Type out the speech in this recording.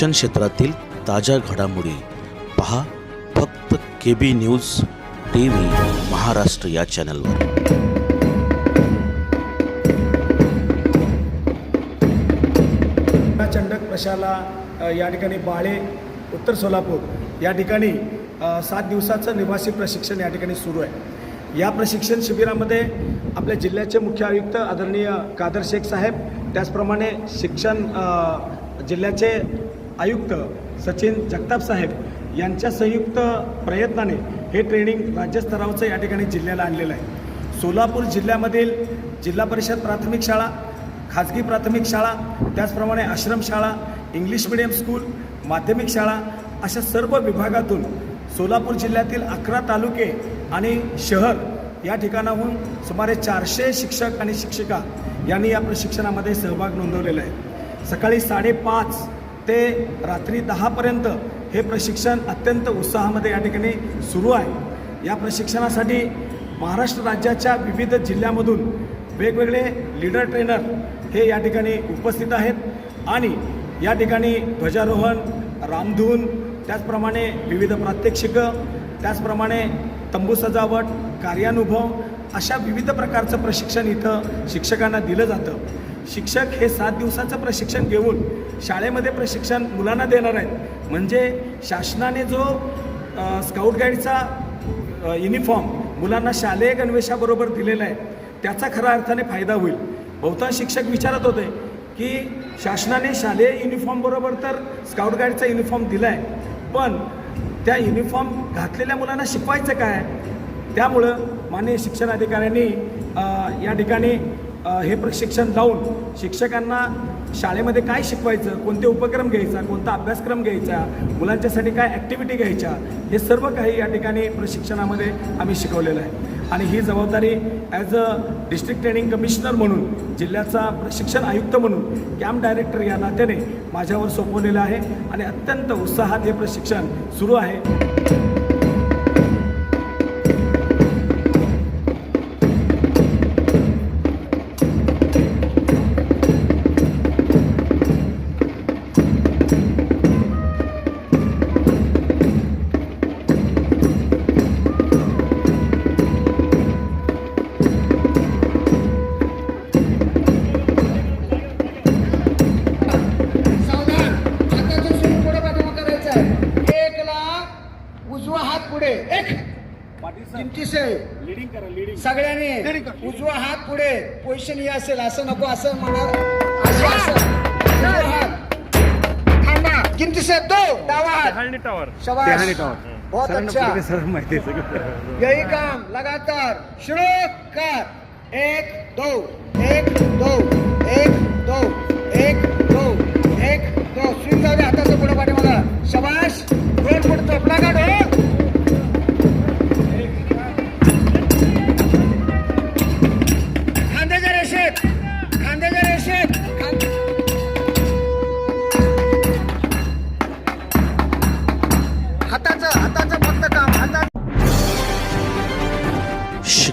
शिक्षण क्षेत्रातील ताज्या घडामोडी पहा फक्त K B News T V Maharashtra या चॅनलवर. चंडक प्रशाला या ठिकाणी बाळे उत्तर सोलापूर या ठिकाणी सात दिवसाचं निवासी प्रशिक्षण या ठिकाणी सुरू आहे. या प्रशिक्षण शिबिरामध्ये आपल्या जिल्ह्याचे मुख्य आयुक्त आदरणीय कादर शेख साहेब त्याचप्रमाणे शिक्षण जिल्ह्याचे आयुक्त सचिन जगताप साहेब यांच्या संयुक्त प्रयत्नाने हे ट्रेनिंग राज्यस्तरावरचं या ठिकाणी जिल्ह्याला आणलेलं आहे. सोलापूर जिल्ह्यामधील जिल्हा परिषद प्राथमिक शाळा खाजगी प्राथमिक शाळा त्याचप्रमाणे आश्रमशाळा इंग्लिश मिडियम स्कूल माध्यमिक शाळा अशा सर्व विभागातून सोलापूर जिल्ह्यातील अकरा तालुके आणि शहर या ठिकाणाहून सुमारे चारशे शिक्षक आणि शिक्षिका यांनी या प्रशिक्षणामध्ये सहभाग नोंदवलेला आहे. सकाळी साडेपाच ते रात्री दहापर्यंत हे प्रशिक्षण अत्यंत उत्साहामध्ये या ठिकाणी सुरू आहे. या प्रशिक्षणासाठी महाराष्ट्र राज्याच्या विविध जिल्ह्यामधून वेगवेगळे लीडर ट्रेनर हे या ठिकाणी उपस्थित आहेत आणि या ठिकाणी ध्वजारोहण रामधून त्याचप्रमाणे विविध प्रात्यक्षिकं त्याचप्रमाणे तंबू सजावट कार्यानुभव अशा विविध प्रकारचं प्रशिक्षण इथं शिक्षकांना दिलं जातं. शिक्षक हे सात दिवसाचं प्रशिक्षण घेऊन शाळेमध्ये प्रशिक्षण मुलांना देणार आहेत. म्हणजे शासनाने जो स्काउट गाईडचा युनिफॉर्म मुलांना शालेय गणवेशाबरोबर दिलेला आहे त्याचा खऱ्या अर्थाने फायदा होईल. बहुतांश शिक्षक विचारत होते की शासनाने शालेय युनिफॉर्मबरोबर तर स्काउट गाईडचा युनिफॉर्म दिला आहे पण त्या युनिफॉर्म घातलेल्या मुलांना शिकवायचं काय? त्यामुळं माननीय शिक्षण अधिकाऱ्यांनी या ठिकाणी हे प्रशिक्षण लावून शिक्षकांना शाळेमध्ये काय शिकवायचं कोणते उपक्रम घ्यायचा कोणता अभ्यासक्रम घ्यायचा मुलांच्यासाठी काय ॲक्टिव्हिटी घ्यायच्या हे सर्व काही या ठिकाणी प्रशिक्षणामध्ये आम्ही शिकवलेलं आहे. आणि ही जबाबदारी as a district training commissioner म्हणून जिल्ह्याचा प्रशिक्षण आयुक्त म्हणून कॅम्प डायरेक्टर या नात्याने माझ्यावर सोपवलेलं आहे. आणि अत्यंत उत्साहात हे प्रशिक्षण सुरू आहे. उजवा हात पुढे. एक. किमतीसे लिडिंग करा लिडिंग सगळ्यांनी उजवा हात पुढे. पोझिशन ही असेल असं नको असं म्हणा. हात. डावा शबाश बहुत अच्छा. यही काम लगातार. शुरू कर. एक दो. एक दो.